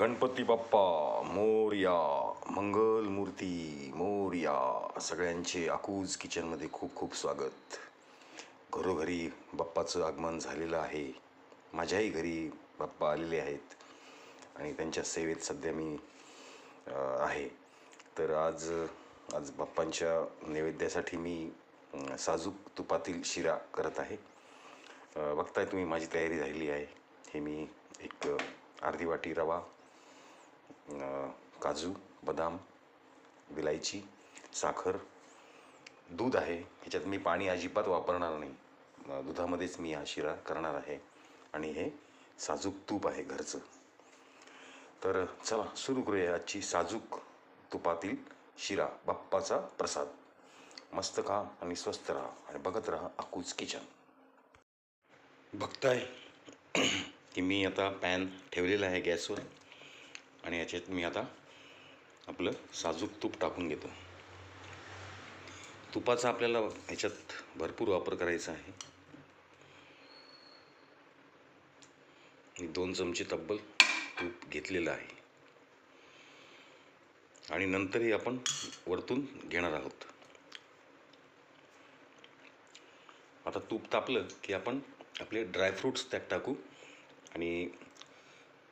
गणपती बाप्पा मोरया मंगलमूर्ती मोरया सगळ्यांचे अकूज किचनमध्ये खूप खूप स्वागत. घरोघरी बाप्पाचं आगमन झालेलं आहे. माझ्याही घरी बाप्पा आलेले आहेत आणि त्यांच्या सेवेत सध्या मी आहे. तर आज आज बाप्पांच्या नैवेद्यासाठी मी साजूक तुपातील शिरा करत आहे. बघताय तुम्ही माझी तयारी झालेली आहे. हे मी एक अर्धी वाटी रवा काजू बदाम विलायची साखर दूध आहे. ह्याच्यात मी पाणी अजिबात वापरणार नाही. दुधामध्येच मी हा शिरा करणार आहे. आणि हे साजूक तूप आहे घरचं. तर चला सुरू करूया आजची साजूक तुपातील शिरा. बाप्पाचा प्रसाद. मस्त खा आणि स्वस्त राहा आणि बघत राहा अकूज किचन. बघताय. की मी आता पॅन ठेवलेला आहे गॅसवर. आणि याच्यात मी आता आपलं साजूक तूप टाकून घेतो. तुपाचा आपल्याला ह्याच्यात भरपूर वापर करायचा आहे. मी दोन चमचे तब्बल तूप घेतलेलं आहे. आणि नंतरही आपण वरतून घेणार आहोत. आता तूप तापलं की आपण आपले ड्रायफ्रूट्स त्यात टाकू आणि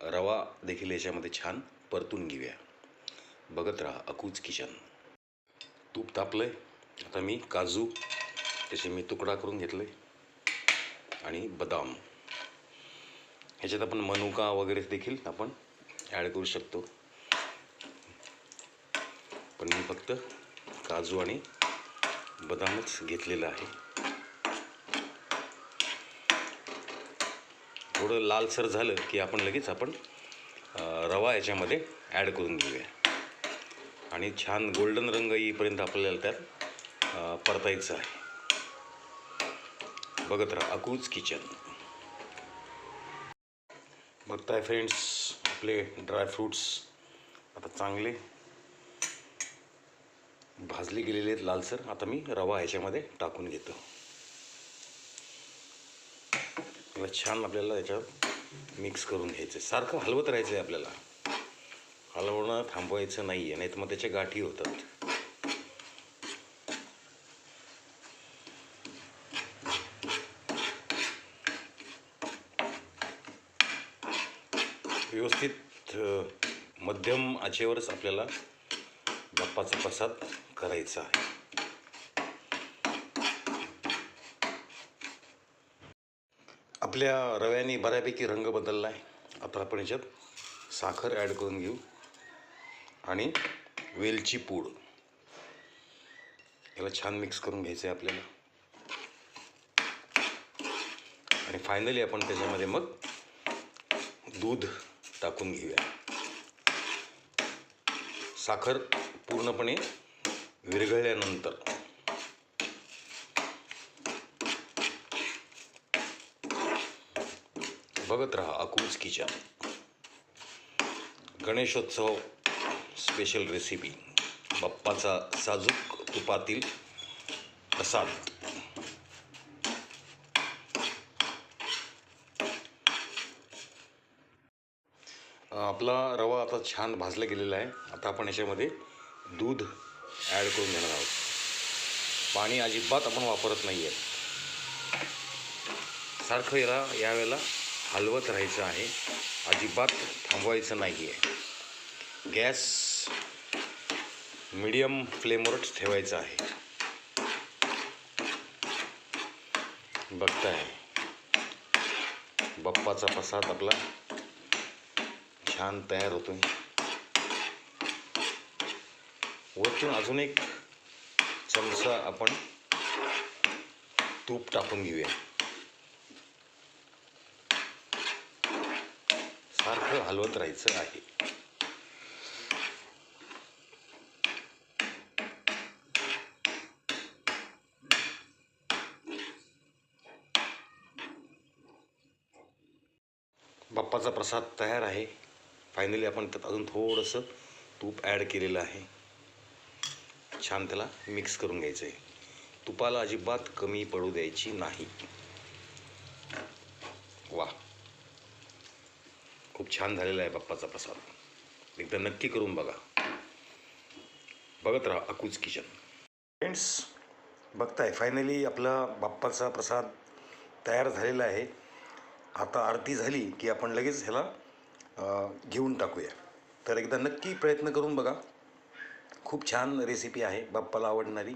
रवा देखील याच्यामध्ये छान परतून घेऊया. बघत राहा अकूज किचन. तूप तापलं आहे आता मी काजू त्याचे मी तुकडा करून घेतले आणि बदाम. ह्याच्यात आपण मनुका वगैरे देखील आपण ॲड करू शकतो. पण मी फक्त काजू आणि बदामच घेतलेलं आहे. थोडं लालसर झालं की आपण लगेच आपण रवा याच्यामध्ये ॲड करून घेऊया. आणि छान गोल्डन रंग येईपर्यंत आपल्याला त्यात परतायचं आहे. बघत राहा अकूज किचन बघताय फ्रेंड्स आपले ड्रायफ्रूट्स आता चांगले भाजले गेलेले आहेत लालसर. आता मी रवा ह्याच्यामध्ये टाकून घेतो. याला छान आपल्याला याच्यात मिक्स करून घ्यायचं आहे सारखं हलवत राहायचं आहे आपल्याला. हलवणं थांबवायचं नाही आहे नाही तर मग त्याच्या गाठी होतात. व्यवस्थित मध्यम आचेवरच आपल्याला बाप्पाचा प्रसाद करायचा आहे. आपल्या रव्याने बऱ्यापैकी रंग बदलला आहे. आता आपण याच्यात साखर ॲड करून घेऊ. आणि वेलची पूड. याला छान मिक्स करून घ्यायचं आहे आपल्याला. आणि फायनली आपण त्याच्यामध्ये मग दूध टाकून घेऊया. साखर पूर्णपणे विरघळल्यानंतर. बघत राहा Aku's kitchen Ganeshotsav special recipe बाप्पाचा साजूक तुपातील प्रसाद. आपला रवा आता छान भाजला गेलेला आहे. आता आपण याच्यामध्ये दूध ॲड करून घेणार आहोत. पाणी अजिबात आपण वापरत नाही आहे सारखं याला यावेळेला हलवत राहायचं आहे. अजिबात थांबवायचं नाही आहे गॅस मिडियम फ्लेमवरच ठेवायचा आहे. बघताय. बाप्पाचा प्रसाद आपला. छान तयार होतोय. वरतून अजून एक चमचा आपण तूप टाकून घेऊया. सारखं हलवत राहायचं आहे. बाप्पाचा प्रसाद तयार आहे. फायनली आपण त्यात अजून थोडंसं तूप ॲड केलेलं आहे. छान त्याला मिक्स करून घ्यायचं आहे तुपाला अजिबात कमी पडू द्यायची नाही. वा खूप छान झालेला आहे बाप्पाचा प्रसाद. एकदा नक्की करून बघा. बघत राहा अकूज किचन. फ्रेंड्स बघताय फायनली आपला बाप्पाचा प्रसाद तयार झालेला आहे. आता आरती झाली की आपण लगेच ह्याला घेऊन टाकूया. तर एकदा नक्की प्रयत्न करून बघा. खूप छान रेसिपी आहे बाप्पाला आवडणारी.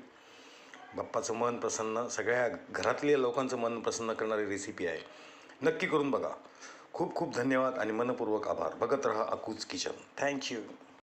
बाप्पाचं मन प्रसन्न सगळ्या घरातल्या लोकांचं मन प्रसन्न करणारी रेसिपी आहे. नक्की करून बघा. खूप खूप धन्यवाद आणि मनपूर्वक आभार. बघत रहा अकूज किचन. थँक्यू